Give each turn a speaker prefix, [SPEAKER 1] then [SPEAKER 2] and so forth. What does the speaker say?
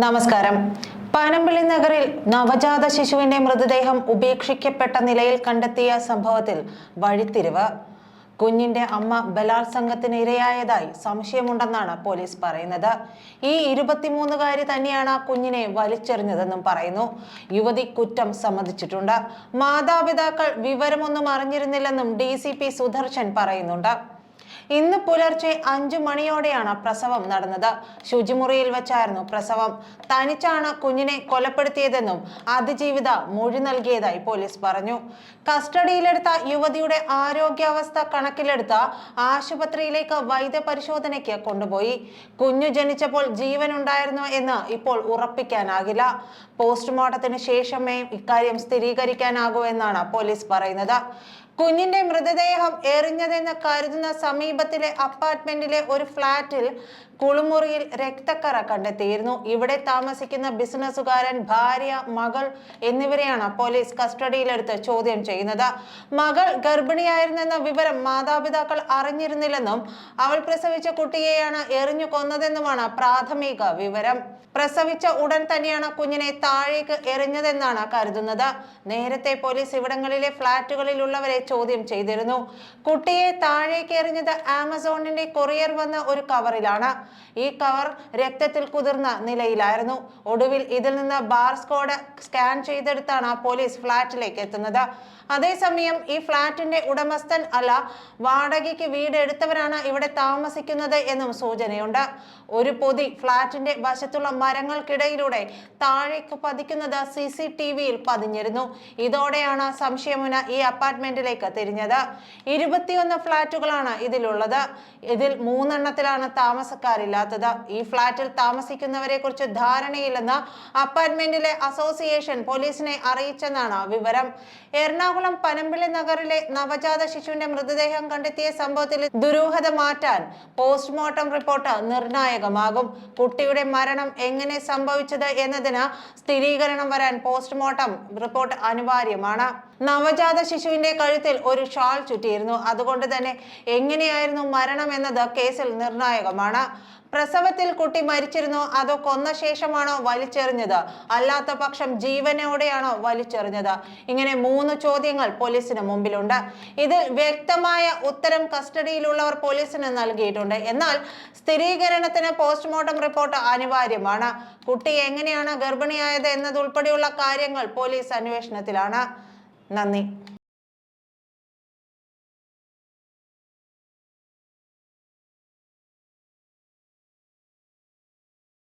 [SPEAKER 1] നമസ്കാരം. പനമ്പിള്ളി നഗറിൽ നവജാത ശിശുവിന്റെ മൃതദേഹം ഉപേക്ഷിക്കപ്പെട്ട നിലയിൽ കണ്ടെത്തിയ സംഭവത്തിൽ വഴിത്തിരിവ്. കുഞ്ഞിന്റെ അമ്മ ബലാത്സംഗത്തിന് ഇരയായതായി സംശയമുണ്ടെന്നാണ് പോലീസ് പറയുന്നത്. ഈ ഇരുപത്തിമൂന്നുകാരി തന്നെയാണ് കുഞ്ഞിനെ വലിച്ചെറിഞ്ഞതെന്നും പറയുന്നു. യുവതി കുറ്റം സമ്മതിച്ചിട്ടുണ്ട്. മാതാപിതാക്കൾ വിവരമൊന്നും അറിഞ്ഞിരുന്നില്ലെന്നും ഡി സുദർശൻ പറയുന്നുണ്ട്. ഇന്ന് പുലർച്ചെ അഞ്ചു മണിയോടെയാണ് പ്രസവം നടന്നത്. ശുചിമുറിയിൽ വെച്ചായിരുന്നു പ്രസവം. തനിച്ചാണ് കുഞ്ഞിനെ കൊലപ്പെടുത്തിയതെന്നും അതിജീവിത മൊഴി നൽകിയതായി പോലീസ് പറഞ്ഞു. കസ്റ്റഡിയിലെടുത്ത യുവതിയുടെ ആരോഗ്യാവസ്ഥ കണക്കിലെടുത്ത ആശുപത്രിയിലേക്ക് വൈദ്യപരിശോധനയ്ക്ക് കൊണ്ടുപോയി. കുഞ്ഞു ജനിച്ചപ്പോൾ ജീവനുണ്ടായിരുന്നു എന്ന് ഇപ്പോൾ ഉറപ്പിക്കാനാകില്ല. പോസ്റ്റ്മോർട്ടത്തിന് ശേഷമേ ഇക്കാര്യം സ്ഥിരീകരിക്കാനാകൂ എന്നാണ് പോലീസ് പറയുന്നത്. കുഞ്ഞിന്റെ മൃതദേഹം എറിഞ്ഞതെന്ന് കരുതുന്ന സമീപത്തിലെ അപ്പാർട്ട്മെന്റിലെ ഒരു ഫ്ളാറ്റിൽ കുളിമുറിയിൽ രക്തക്കറ കണ്ടെത്തിയിരുന്നു. ഇവിടെ താമസിക്കുന്ന ബിസിനസ്സുകാരൻ ഭാര്യ മകൾ എന്നിവരെയാണ് പോലീസ് കസ്റ്റഡിയിലെടുത്ത് ചോദ്യം ചെയ്യുന്നത്. മകൾ ഗർഭിണിയായിരുന്നെന്ന വിവരം മാതാപിതാക്കൾ അറിഞ്ഞിരുന്നില്ലെന്നും അവൾ പ്രസവിച്ച കുട്ടിയെയാണ് എറിഞ്ഞു കൊന്നതെന്നുമാണ് പ്രാഥമിക വിവരം. പ്രസവിച്ച ഉടൻ തന്നെയാണ് കുഞ്ഞിനെ താഴേക്ക് എറിഞ്ഞതെന്നാണ് കരുതുന്നത്. നേരത്തെ പോലീസ് ഇവിടങ്ങളിലെ ഫ്ളാറ്റുകളിലുള്ളവരെ ചോദ്യം ചെയ്തിരുന്നു. കുട്ടിയെ താഴേക്ക് എറിഞ്ഞത് ആമസോണിന്റെ കൊറിയർ വന്ന ഒരു കവറിലാണ്. ഈ കവർ രക്തത്തിൽ കുതിർന്ന നിലയിലായിരുന്നു. ഒടുവിൽ ഇതിൽ നിന്ന് ബാർസ്കോഡ് സ്കാൻ ചെയ്തെടുത്താണ് പോലീസ് ഫ്ളാറ്റിലേക്ക് എത്തുന്നത്. അതേസമയം ഈ ഫ്ളാറ്റിന്റെ ഉടമസ്ഥൻ അല്ല വാടകയ്ക്ക് വീട് എടുത്തവരാണ് ഇവിടെ താമസിക്കുന്നത് എന്നും സൂചനയുണ്ട്. ഒരു പൊതി ഫ്ളാറ്റിന്റെ വശത്തുള്ള മരങ്ങൾക്കിടയിലൂടെ താഴേക്ക് പതിക്കുന്നത് സി സി ടി വിയിൽ പതിഞ്ഞിരുന്നു. ഇതോടെയാണ് സംശയമുന ഈ അപ്പാർട്ട്മെന്റിലേക്ക് തിരിഞ്ഞത്. ഇരുപത്തിയൊന്ന് ഫ്ളാറ്റുകളാണ് ഇതിലുള്ളത്. ഇതിൽ മൂന്നെണ്ണത്തിലാണ് താമസക്കാരില്ലാത്തത്. ഈ ഫ്ളാറ്റിൽ താമസിക്കുന്നവരെ കുറിച്ച് ധാരണയില്ലെന്ന് അപ്പാർട്ട്മെന്റിലെ അസോസിയേഷൻ പോലീസിനെ അറിയിച്ചെന്നാണ് വിവരം. എറണാകുളം പനമ്പിളി നഗറിലെ നവജാത ശിശുവിന്റെ മൃതദേഹം കണ്ടെത്തിയ സംഭവത്തിൽ ദുരൂഹത മാറ്റാൻ പോസ്റ്റ്മോർട്ടം റിപ്പോർട്ട് നിർണായകമാകും. കുട്ടിയുടെ മരണം എങ്ങനെ സംഭവിച്ചത് എന്നതിന് സ്ഥിരീകരണം വരാൻ പോസ്റ്റ്മോർട്ടം റിപ്പോർട്ട് അനിവാര്യമാണ്. നവജാത ശിശുവിന്റെ കഴുത്തിൽ ഒരു ഷാൾ ചുറ്റിയിരുന്നു. അതുകൊണ്ട് തന്നെ എങ്ങനെയായിരുന്നു മരണം എന്നത് കേസിൽ നിർണായകമാണ്. പ്രസവത്തിൽ കുട്ടി മരിച്ചിരുന്നോ. അതോ കൊന്ന ശേഷമാണോ വലിച്ചെറിഞ്ഞത്? അല്ലാത്ത പക്ഷം ജീവനോടെയാണോ വലിച്ചെറിഞ്ഞത്? ഇങ്ങനെ മൂന്ന് ചോദ്യങ്ങൾ പോലീസിന് മുമ്പിലുണ്ട്. ഇതിൽ വ്യക്തമായ ഉത്തരം കസ്റ്റഡിയിലുള്ളവർ പോലീസിന് നൽകിയിട്ടുണ്ട്. എന്നാൽ സ്ഥിരീകരണത്തിന് പോസ്റ്റ്മോർട്ടം റിപ്പോർട്ട് അനിവാര്യമാണ്. കുട്ടി എങ്ങനെയാണ് ഗർഭിണിയായത് എന്നതുൾപ്പെടെയുള്ള കാര്യങ്ങൾ പോലീസ് അന്വേഷണത്തിലാണ്. നന്ദി